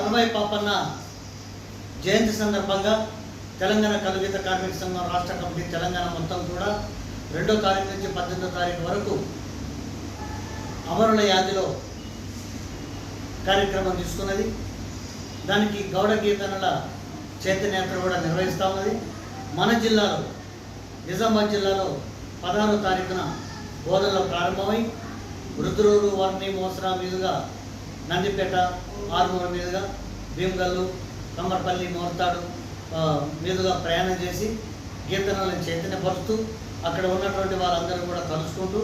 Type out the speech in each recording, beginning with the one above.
తమయ్య పాపన్న జయంతి సందర్భంగా తెలంగాణ కలుగీత కార్మిక సంఘం రాష్ట్ర కమిటీ తెలంగాణ మొత్తం కూడా రెండో తారీఖు నుంచి పద్దెనిమిదో తారీఖు వరకు అమరుల యాదిలో కార్యక్రమం తీసుకున్నది. దానికి గౌడ గీతనుల చైతన్యాత్ర కూడా నిర్వహిస్తూ ఉన్నది. మన జిల్లాలో నిజామాబాద్ జిల్లాలో పదహారో తారీఖున బోధనలో ప్రారంభమై వృద్ధులు వర్ణి మోసరా మీదుగా నందిపేట ఆరుమూర మీదుగా భీమగల్లు కమ్మర్పల్లి మోర్తాడు మీదుగా ప్రయాణం చేసి కీర్తనలను చైతన్యపరుస్తూ అక్కడ ఉన్నటువంటి వారందరూ కూడా కలుసుకుంటూ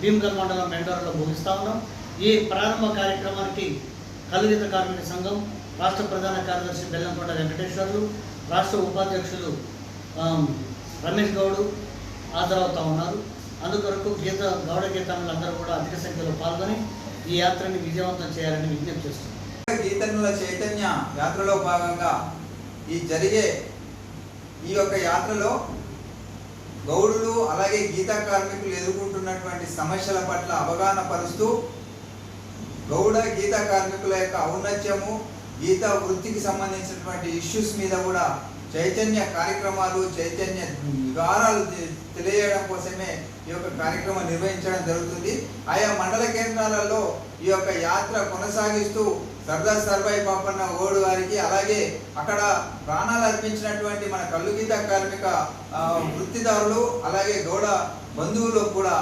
భీమగల్ మండలం మెండోర్లో ముగిస్తూ ఉన్నాం. ఈ ప్రారంభ కార్యక్రమానికి కలుగిత కార్మిక సంఘం రాష్ట్ర ప్రధాన కార్యదర్శి బెల్లంకొండ వెంకటేశ్వర్లు రాష్ట్ర ఉపాధ్యక్షులు రమేష్ గౌడు హాజరవుతా ఉన్నారు. అందుకొరకు గీత గౌడ గీతానులందరూ కూడా అధిక సంఖ్యలో పాల్గొని ఈ యాత్రని విజయవంతం చేయాలని విజ్ఞప్తి చేస్తున్నాం గీతనుల చైతన్య యాత్రలో భాగంగా ఈ జరిగే ఈ యొక్క యాత్రలో గౌడులు అలాగే గీతా కార్మికులు ఎదుర్కొంటున్నటువంటి సమస్యల పట్ల అవగాహన పరుస్తూ గౌడ గీతా కార్మికుల యొక్క ఔన్నత్యము గీతా వృత్తికి సంబంధించినటువంటి ఇష్యూస్ మీద కూడా చైతన్య కార్యక్రమాలు చైతన్య వివరాలు తెలియజేయడం కోసమే ఈ యొక్క కార్యక్రమం నిర్వహించడం జరుగుతుంది. ఆయా మండల కేంద్రాలలో ఈ యొక్క యాత్ర కొనసాగిస్తూ సర్దార్ సర్వాయి పాపన్న ఓడు వారికి అలాగే అక్కడ ప్రాణాలు అర్పించినటువంటి మన కల్లుగీత కార్మిక వృత్తిదారులు అలాగే గౌడ బంధువులు కూడా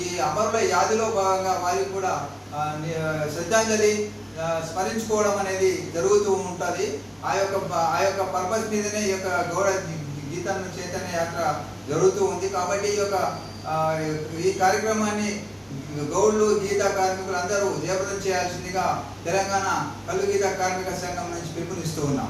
ఈ అమరుల యాదిలో భాగంగా వారికి కూడా శ్రద్ధాంజలి స్మరించుకోవడం అనేది జరుగుతూ ఉంటుంది. ఆ యొక్క ఆ యొక్క పర్పస్ మీదనే ఈ యొక్క గౌడ గీతన్న చైతన్య యాత్ర జరుగుతూ ఉంది. కాబట్టి ఈ యొక్క ఈ కార్యక్రమాన్ని గౌడ్లు గీత కార్మికులు అందరూ జయప్రదం చేయాల్సిందిగా తెలంగాణ కళ్ళు గీత కార్మిక సంఘం నుంచి పిలుపునిస్తూ ఉన్నాం.